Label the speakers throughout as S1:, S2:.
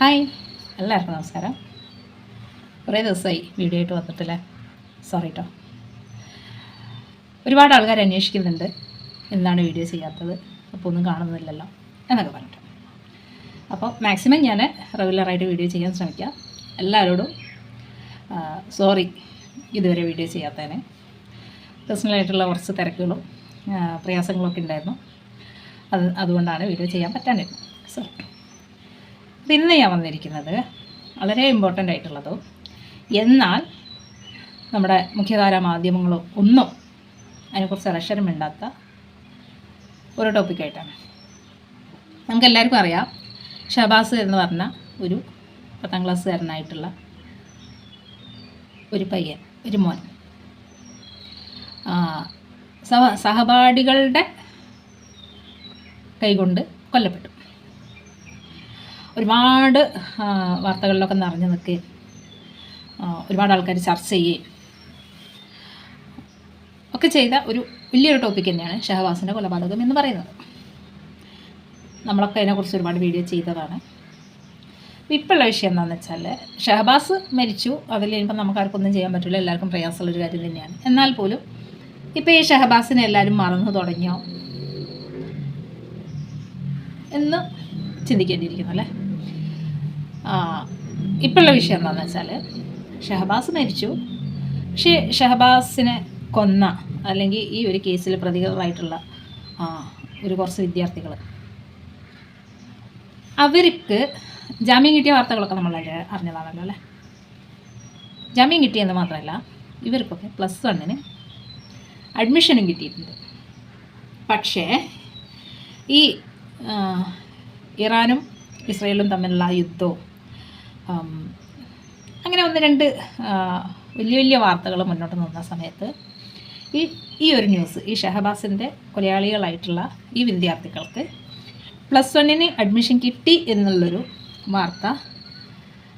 S1: Hi. എല്ലാവർക്കും നമസ്കാരം. കുറേ ദിവസമായി വീഡിയോ ആയിട്ട് വന്നിട്ടില്ല. സോറി കേട്ടോ ഒരുപാട് ആൾക്കാർ അന്വേഷിക്കുന്നുണ്ട്. എന്താണ് വീഡിയോ ചെയ്യാത്തത്? അപ്പോൾ ഒന്നും കാണുന്നില്ലല്ലോ. എന്നൊക്കെ പറഞ്ഞിട്ട്. അപ്പോൾ മാക്സിമം ഞാൻ റെഗുലറായിട്ട് വീഡിയോ ചെയ്യാൻ ശ്രമിക്കാം. എല്ലാവരോടും സോറി ഇതുവരെ വീഡിയോ ചെയ്യാത്തതിന്. പേഴ്സണലായിട്ടുള്ള കുറച്ച് തിരക്കുകളും പ്രയാസങ്ങളൊക്കെ ഉണ്ടായിരുന്നു. അത് അതുകൊണ്ടാണ് വീഡിയോ ചെയ്യാൻ പറ്റാണ്ടിരുന്നത്. സോറി ഇന്ന് ഞാൻ വന്നിരിക്കുന്നത് വളരെ ഇമ്പോർട്ടന്റ് ആയിട്ടുള്ളതും എന്നാൽ നമ്മുടെ മുഖ്യധാര മാധ്യമങ്ങളോ ഒന്നും അതിനെക്കുറിച്ച് അലക്ഷരം മിണ്ടാത്ത ഒരു ടോപ്പിക്കായിട്ടാണ് നമുക്കെല്ലാവർക്കും അറിയാം ഷബാസ് എന്ന് പറഞ്ഞ ഒരു പത്താം ക്ലാസ്സുകാരനായിട്ടുള്ള ഒരു പയ്യൻ ഒരു മോൻ. സഹ സഹപാഠികളുടെ കൈകൊണ്ട് കൊല്ലപ്പെട്ടു. ഒരുപാട് വാർത്തകളിലൊക്കെ നിറഞ്ഞു നിൽക്കുകയും ഒരുപാട് ആൾക്കാർ ചർച്ച ചെയ്യുകയും ഒക്കെ ചെയ്ത ഒരു വലിയൊരു ടോപ്പിക് തന്നെയാണ് ഷഹബാസിന്റെ കൊലപാതകം എന്ന് പറയുന്നത്. നമ്മളൊക്കെ അതിനെക്കുറിച്ച് ഒരുപാട് വീഡിയോ ചെയ്തതാണ്. ഇപ്പോഴുള്ള വിഷയം എന്താണെന്ന് വെച്ചാൽ ഷഹബാസ് മരിച്ചു. അതിൽ ഇനിയിപ്പോൾ നമുക്ക് ആർക്കൊന്നും ചെയ്യാൻ പറ്റില്ല. എല്ലാവർക്കും പ്രയാസമുള്ളൊരു കാര്യം തന്നെയാണ്. എന്നാൽ പോലും ഇപ്പോൾ ഈ ഷഹബാസിനെ എല്ലാവരും മറന്നു തുടങ്ങിയോ എന്ന് ചിന്തിക്കേണ്ടിയിരിക്കുന്നു അല്ലേ? ഇപ്പോഴുള്ള വിഷയം എന്താണെന്ന് വെച്ചാൽ ഷഹബാസ് മരിച്ചു. പക്ഷേ ഷഹബാസിനെ കൊന്ന അല്ലെങ്കിൽ ഈ ഒരു കേസിൽ പ്രതികളായിട്ടുള്ള ഒരു കുറച്ച് വിദ്യാർത്ഥികൾ അവർക്ക് ജാമ്യം കിട്ടിയ വാർത്തകളൊക്കെ നമ്മൾ അറിഞ്ഞതാണല്ലോ അല്ലേ? ജാമ്യം കിട്ടിയെന്ന് മാത്രമല്ല ഇവർക്കൊക്കെ പ്ലസ് വണ്ണിന് അഡ്മിഷനും കിട്ടിയിട്ടുണ്ട്. പക്ഷേ ഈ ഇറാനും ഇസ്രയേലും തമ്മിലുള്ള യുദ്ധവും അങ്ങനെ ഒന്ന് രണ്ട് വലിയ വലിയ വാർത്തകൾ മുന്നോട്ട് നിന്ന സമയത്ത് ഈ ഈ ഒരു ന്യൂസ് ഈ ഷഹബാസിന്റെ കൊലയാളികളായിട്ടുള്ള ഈ വിദ്യാർത്ഥികൾക്ക് പ്ലസ് വണ്ണിന് അഡ്മിഷൻ കിട്ടി എന്നുള്ളൊരു വാർത്ത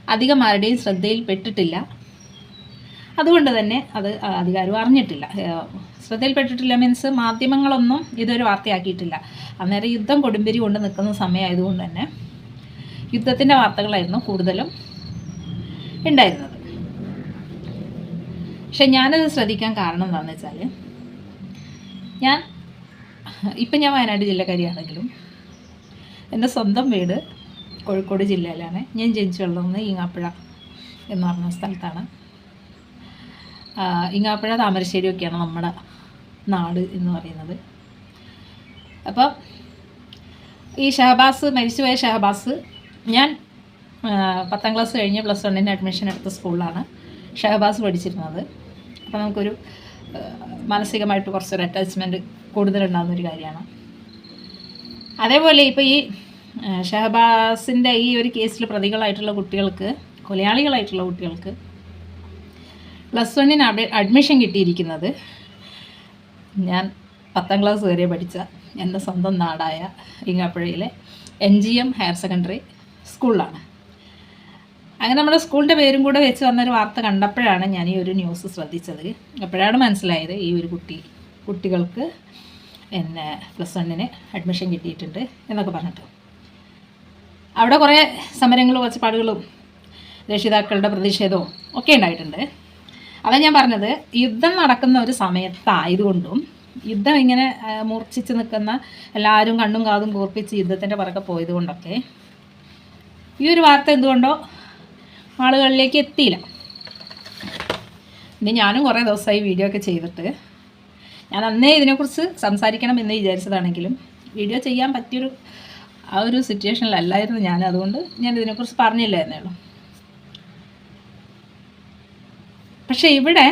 S1: അധികം ആരുടെയും ശ്രദ്ധയിൽപ്പെട്ടിട്ടില്ല. അതുകൊണ്ട് തന്നെ അത് അധികാരം അറിഞ്ഞിട്ടില്ല. ശ്രദ്ധയിൽപ്പെട്ടിട്ടില്ല മീൻസ് മാധ്യമങ്ങളൊന്നും ഇതൊരു വാർത്തയാക്കിയിട്ടില്ല. അന്നേരം യുദ്ധം കൊടുമ്പിരി കൊണ്ട് നിൽക്കുന്ന സമയമായതുകൊണ്ട് തന്നെ യുദ്ധത്തിന്റെ വാർത്തകളായിരുന്നു കൂടുതലും ഉണ്ടായിരുന്നത്. പക്ഷെ ഞാനത് ശ്രദ്ധിക്കാൻ കാരണം എന്താണെന്ന് വെച്ചാൽ ഞാൻ ഇപ്പം ഞാൻ വയനാട് ജില്ലക്കാരിയാണെങ്കിലും എന്റെ സ്വന്തം വീട് കോഴിക്കോട് ജില്ലയിലാണ്. ഞാൻ ജനിച്ചു വളർന്നത് ഈങ്ങാപ്പുഴ എന്ന് പറഞ്ഞ സ്ഥലത്താണ്. ഈങ്ങാപ്പുഴ ഇങ്ങാപ്പുഴ താമരശ്ശേരി ഒക്കെയാണ് നമ്മുടെ നാട് എന്ന് പറയുന്നത്. അപ്പം ഈ ഷഹബാസ് മരിച്ചുപോയ ഷഹബാസ് ഞാൻ പത്താം ക്ലാസ് കഴിഞ്ഞ് പ്ലസ് വണ്ണിന് അഡ്മിഷൻ എടുത്ത സ്കൂളിലാണ് ഷഹബാസ് പഠിച്ചിരുന്നത്. അപ്പോൾ നമുക്കൊരു മാനസികമായിട്ട് കുറച്ചൊരു അറ്റാച്ച്മെന്റ് കൂടുതലുണ്ടാകുന്ന ഒരു കാര്യമാണ്. അതേപോലെ ഇപ്പോൾ ഈ ഷഹബാസിന്റെ ഈ ഒരു കേസിൽ പ്രതികളായിട്ടുള്ള കുട്ടികൾക്ക് കൊലയാളികളായിട്ടുള്ള കുട്ടികൾക്ക് പ്ലസ് വണ്ണിന് അഡ്മിഷൻ കിട്ടിയിരിക്കുന്നത് ഞാൻ പത്താം ക്ലാസ് വരെ പഠിച്ച എന്റെ സ്വന്തം നാടായ ഇങ്ങാപ്പുഴയിലെ N G M higher secondary സ്കൂളിലാണ്. അങ്ങനെ നമ്മുടെ സ്കൂളിന്റെ പേരും കൂടെ വെച്ച് വന്നൊരു വാർത്ത കണ്ടപ്പോഴാണ് ഞാൻ ഈ ഒരു ന്യൂസ് ശ്രദ്ധിച്ചത്. അപ്പോഴാണ് മനസ്സിലായത് ഈ ഒരു കുട്ടി കുട്ടികൾക്ക് എന്നെ പ്ലസ് വണ്ണിന് അഡ്മിഷൻ കിട്ടിയിട്ടുണ്ട് എന്നൊക്കെ പറഞ്ഞിട്ട്. അവിടെ കുറേ സമരങ്ങളും ഒച്ചപ്പാടുകളും രക്ഷിതാക്കളുടെ പ്രതിഷേധവും ഒക്കെ ഉണ്ടായിട്ടുണ്ട്. അതാ ഞാൻ പറഞ്ഞത് യുദ്ധം നടക്കുന്ന ഒരു സമയത്തായതുകൊണ്ടും യുദ്ധം ഇങ്ങനെ മൂർച്ഛിച്ച് നിൽക്കുന്ന എല്ലാവരും കണ്ണും കാതും കൂർപ്പിച്ച് യുദ്ധത്തിന്റെ പുറകെ പോയത് കൊണ്ടൊക്കെ ഈ ഒരു വാർത്ത എന്തുകൊണ്ടോ ആളുകളിലേക്ക് എത്തിയില്ല. ഇനി ഞാനും കുറേ ദിവസമായി വീഡിയോ ഒക്കെ ചെയ്തിട്ട് ഞാൻ അന്നേ ഇതിനെക്കുറിച്ച് സംസാരിക്കണം എന്ന് വിചാരിച്ചതാണെങ്കിലും വീഡിയോ ചെയ്യാൻ പറ്റിയൊരു ആ ഒരു സിറ്റുവേഷനിലല്ലായിരുന്നു ഞാൻ. അതുകൊണ്ട് ഞാൻ ഇതിനെക്കുറിച്ച് പറഞ്ഞില്ല എന്നേ പക്ഷേ ഇവിടെ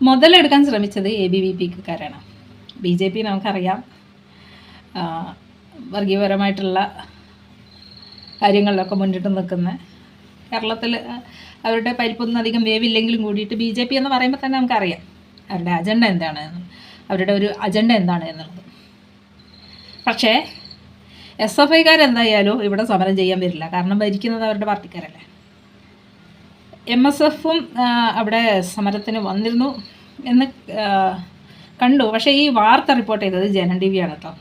S1: മുതലെടുക്കാൻ ശ്രമിച്ചത് എ ബി വി പിക്കാരാണ് ബി ജെ പി നമുക്കറിയാം. വർഗീയപരമായിട്ടുള്ള കാര്യങ്ങളിലൊക്കെ മുന്നിട്ട് നിൽക്കുന്ന. കേരളത്തിൽ അവരുടെ പരിപ്പൊന്നും അധികം വേവില്ലെങ്കിലും കൂടിയിട്ട് ബി ജെ പി എന്ന് പറയുമ്പോൾ തന്നെ നമുക്കറിയാം അവരുടെ അജണ്ട എന്താണ് അവരുടെ ഒരു അജണ്ട എന്താണ് എന്നുള്ളത്. പക്ഷേ എസ് എഫ് ഐക്കാരെന്തായാലും ഇവിടെ സമരം ചെയ്യാൻ വരില്ല. കാരണം ഭരിക്കുന്നത് അവരുടെ പാർട്ടിക്കാരല്ലേ. എം എസ് എഫും അവിടെ സമരത്തിന് വന്നിരുന്നു എന്ന് കണ്ടു. പക്ഷേ ഈ വാർത്ത റിപ്പോർട്ട് ചെയ്തത് ജനൻ ടി വിയാണ് കേട്ടോ.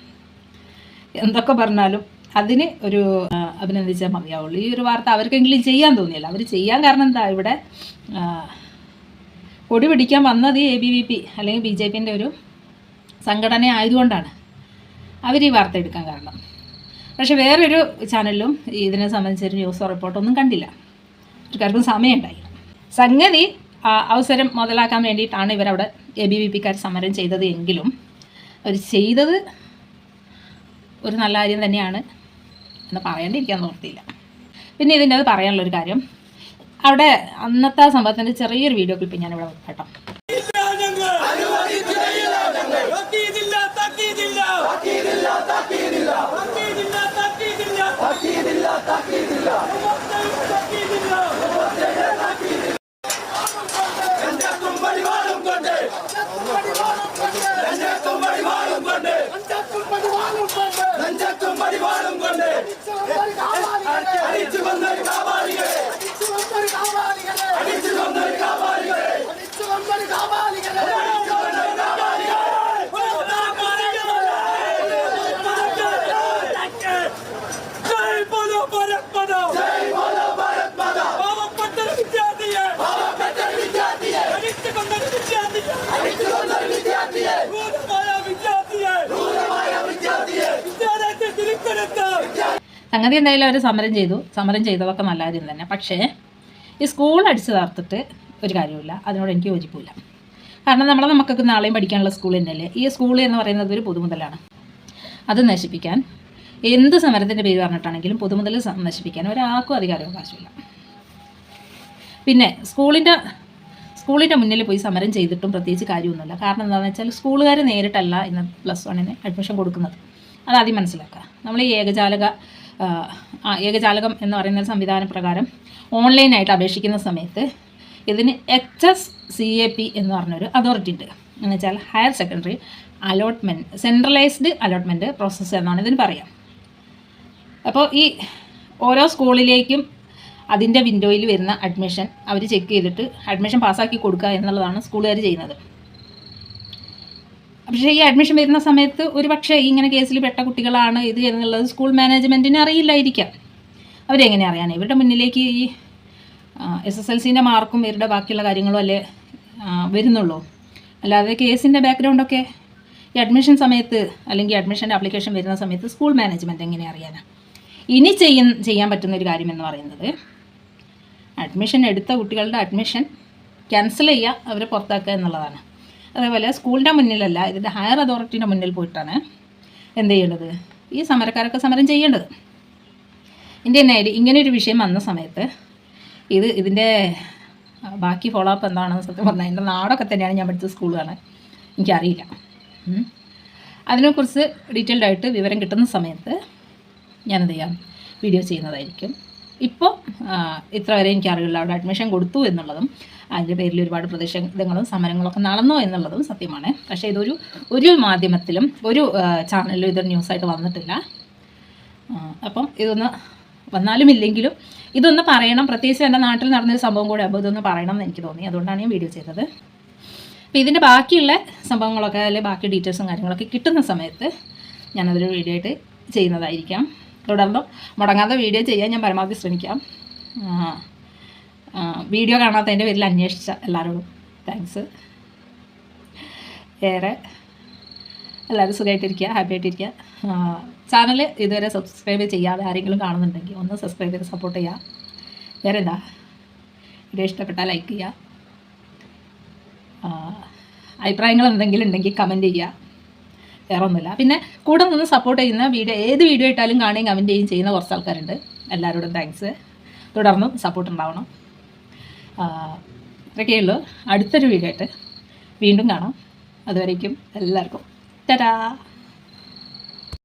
S1: എന്തൊക്കെ പറഞ്ഞാലും അതിന് ഒരു അഭിനന്ദിച്ചാൽ മതിയാവുള്ളൂ. ഈ ഒരു വാർത്ത അവർക്കെങ്കിലും ചെയ്യാൻ തോന്നിയില്ല. അവർ ചെയ്യാൻ കാരണം എന്താ? ഇവിടെ കൊടി പിടിക്കാൻ വന്നത് എ ബി വി പി അല്ലെങ്കിൽ ബി ജെ പിന്റെ ഒരു സംഘടന ആയതുകൊണ്ടാണ് അവർ ഈ വാർത്ത എടുക്കാൻ കാരണം. പക്ഷേ വേറൊരു ചാനലിലും ഇതിനെ സംബന്ധിച്ചൊരു ന്യൂസ് റിപ്പോർട്ടൊന്നും കണ്ടില്ല. ആൾക്കാർക്കും സമയമുണ്ടായി. സംഗതി അവസരം മുതലാക്കാൻ വേണ്ടിയിട്ടാണ് ഇവരവിടെ എ ബി വി പിക്കാർ സമരം ചെയ്തത് എങ്കിലും അവർ ചെയ്തത് ഒരു നല്ല കാര്യം തന്നെയാണ്. എന്ന് പറയാണ്ടിരിക്കാൻ നിർത്തിയില്ല പിന്നെ ഇതിന്റെ അത് പറയാനുള്ളൊരു കാര്യം അവിടെ അന്നത്തെ ആ സംഭവത്തിന്റെ ചെറിയൊരു വീഡിയോ ക്ലിപ്പ് ഞാനിവിടെ കേട്ടോ
S2: തക്കീതില്ല തക്കീതില്ല തക്കീതില്ല തക്കീതില്ല തക്കീതില്ല. അടിവാളും കൊണ്ട് അടിച്ചു വന്ന
S1: സംഗതി എന്തായാലും അവർ സമരം ചെയ്തു. സമരം ചെയ്തതൊക്കെ നല്ല കാര്യം തന്നെ. പക്ഷേ ഈ സ്കൂൾ അടിച്ചു തകർത്തിട്ട് ഒരു കാര്യമില്ല അതിനോട് എനിക്ക് യോജിപ്പില്ല കാരണം നമ്മളെ നമുക്കൊക്കെ നാളെയും പഠിക്കാനുള്ള സ്കൂൾ തന്നെയല്ലേ? ഈ സ്കൂൾ എന്ന് പറയുന്നത് ഒരു പൊതുമുതലാണ്. അത് നശിപ്പിക്കാൻ എന്ത് സമരത്തിന്റെ പേര് പറഞ്ഞിട്ടാണെങ്കിലും പൊതുമുതൽ നശിപ്പിക്കാൻ ഒരാൾക്കും അധികാരം അവകാശമില്ല. പിന്നെ സ്കൂളിന്റെ സ്കൂളിന്റെ മുന്നിൽ പോയി സമരം ചെയ്തിട്ടും പ്രത്യേകിച്ച് കാര്യമൊന്നുമില്ല. കാരണം എന്താണെന്ന് വെച്ചാൽ സ്കൂളുകാർ നേരിട്ടല്ല ഇന്ന് പ്ലസ് വണ്ണിന് അഡ്മിഷൻ കൊടുക്കുന്നത്. അത് ആദ്യം മനസ്സിലാക്കുക. നമ്മൾ ഈ ഏകജാലക ഏകജാലകം എന്ന് പറയുന്ന സംവിധാന പ്രകാരം ഓൺലൈനായിട്ട് അപേക്ഷിക്കുന്ന സമയത്ത് ഇതിന് H S C A P എന്ന് പറഞ്ഞൊരു അതോറിറ്റി ഉണ്ട്. എന്ന് വെച്ചാൽ higher secondary allotment centralised allotment process എന്നാണ് ഇതിന് പറയാം. അപ്പോൾ ഈ ഓരോ സ്കൂളിലേക്കും അതിന്റെ വിൻഡോയിൽ വരുന്ന അഡ്മിഷൻ അവർ ചെക്ക് ചെയ്തിട്ട് അഡ്മിഷൻ പാസ്സാക്കി കൊടുക്കുക എന്നുള്ളതാണ് സ്കൂളുകാർ ചെയ്യുന്നത്. പക്ഷേ ഈ അഡ്മിഷൻ വരുന്ന സമയത്ത് ഒരു പക്ഷേ ഇങ്ങനെ കേസിൽ പെട്ട കുട്ടികളാണ് ഇത് എന്നുള്ളത് സ്കൂൾ മാനേജ്മെന്റിന് അറിയില്ലായിരിക്കാം. അവരെങ്ങനെ അറിയാൻ ഇവരുടെ മുന്നിലേക്ക് ഈ എസ് എസ് എൽ സിന്റെ മാർക്കും ഇവരുടെ ബാക്കിയുള്ള കാര്യങ്ങളും അല്ലേ വരുന്നുള്ളൂ. അല്ലാതെ കേസിന്റെ ബാക്ക്ഗ്രൗണ്ടൊക്കെ ഈ അഡ്മിഷൻ സമയത്ത് അല്ലെങ്കിൽ അഡ്മിഷന്റെ ആപ്ലിക്കേഷൻ വരുന്ന സമയത്ത് സ്കൂൾ മാനേജ്മെന്റ് എങ്ങനെ അറിയാനാണ് ഇനി ചെയ്യാൻ ചെയ്യാൻ പറ്റുന്ന ഒരു കാര്യം എന്ന് പറയുന്നത് അഡ്മിഷൻ എടുത്ത കുട്ടികളുടെ അഡ്മിഷൻ ക്യാൻസൽ ചെയ്യുക അവരെ പുറത്താക്കുക എന്നുള്ളതാണ്. അതേപോലെ സ്കൂളിന്റെ മുന്നിലല്ല ഇതിന്റെ ഹയർ അതോറിറ്റീന്റെ മുന്നിൽ പോയിട്ടാണ് എന്ത് ചെയ്യേണ്ടത്? ഈ സമരക്കാരൊക്കെ സമരം ചെയ്യേണ്ടത്. ഇന്ത്യൻ ഐ ഇങ്ങനെ ഒരു വിഷയം വന്ന സമയത്ത് ഇത് ഇതിന്റെ ബാക്കി ഫോളോ അപ്പ് എന്താണെന്ന് സത്യം പറഞ്ഞാൽ എന്റെ നാടൊക്കെ തന്നെയാണ് ഞാൻ പഠിച്ച സ്കൂളാണ് എനിക്കറിയില്ല. അതിനെക്കുറിച്ച് ഡീറ്റെയിൽഡ് ആയിട്ട് വിവരം കിട്ടുന്ന സമയത്ത് ഞാനെന്ത് ചെയ്യാം? വീഡിയോ ചെയ്യുന്നതായിരിക്കും. ഇപ്പോൾ ഇത്ര വരെ എനിക്ക് അറിയില്ല അവിടെ അഡ്മിഷൻ കൊടുത്തു എന്നുള്ളതും അതിന്റെ പേരിൽ ഒരുപാട് പ്രതിഷേധങ്ങളും സമരങ്ങളൊക്കെ നടന്നു എന്നുള്ളതും സത്യമാണ്. പക്ഷേ ഇതൊരു ഒരു മാധ്യമത്തിലും ഒരു ചാനലിലും ഇതൊരു ന്യൂസായിട്ട് വന്നിട്ടില്ല. അപ്പം ഇതൊന്ന് വന്നാലും ഇല്ലെങ്കിലും ഇതൊന്ന് പറയണം. പ്രത്യേകിച്ച് എന്റെ നാട്ടിൽ നടന്നൊരു സംഭവം കൂടെ അപ്പോൾ ഇതൊന്ന് പറയണം എന്ന് എനിക്ക് തോന്നി. അതുകൊണ്ടാണ് ഞാൻ വീഡിയോ ചെയ്തത്. അപ്പോൾ ഇതിന്റെ ബാക്കിയുള്ള സംഭവങ്ങളൊക്കെ അല്ലെങ്കിൽ ബാക്കി ഡീറ്റെയിൽസും കാര്യങ്ങളൊക്കെ കിട്ടുന്ന സമയത്ത് ഞാനതൊരു വീഡിയോ ആയിട്ട് ചെയ്യുന്നതായിരിക്കാം. തുടർന്നും മുടങ്ങാതെ വീഡിയോ ചെയ്യാൻ ഞാൻ പരമാവധി ശ്രമിക്കാം. വീഡിയോ കാണാത്തതിന്റെ പേരിൽ അന്വേഷിച്ച എല്ലാവരോടും താങ്ക്സ് ഏറെ എല്ലാവരും സുഖമായിട്ടിരിക്കുക ഹാപ്പി ആയിട്ടിരിക്കുക. ചാനൽ ഇതുവരെ സബ്സ്ക്രൈബ് ചെയ്യാതെ ആരെങ്കിലും കാണുന്നുണ്ടെങ്കിൽ ഒന്ന് സബ്സ്ക്രൈബ് ചെയ്ത് സപ്പോർട്ട് ചെയ്യുക. വേറെ എന്താ? വീഡിയോ ഇഷ്ടപ്പെട്ടാൽ ലൈക്ക് ചെയ്യുക. അഭിപ്രായങ്ങൾ എന്തെങ്കിലും ഉണ്ടെങ്കിൽ കമന്റ് ചെയ്യുക. വേറെ ഒന്നുമില്ല പിന്നെ കൂടെ നിന്ന് സപ്പോർട്ട് ചെയ്യുന്ന വീഡിയോ ഏത് വീഡിയോ ഇട്ടാലും കാണുകയും കമന്റ് ചെയ്യുകയും ചെയ്യുന്ന കുറച്ച് ആൾക്കാരുണ്ട്. എല്ലാവരോടും താങ്ക്സ് തുടർന്നും സപ്പോർട്ട് ഉണ്ടാവണം. ഇത്രയൊക്കെയേ ഉള്ളൂ. അടുത്തൊരു വീഡിയോ ആയിട്ട് വീണ്ടും കാണാം. അതുവരേക്കും എല്ലാവർക്കും. ടാറ്റാ!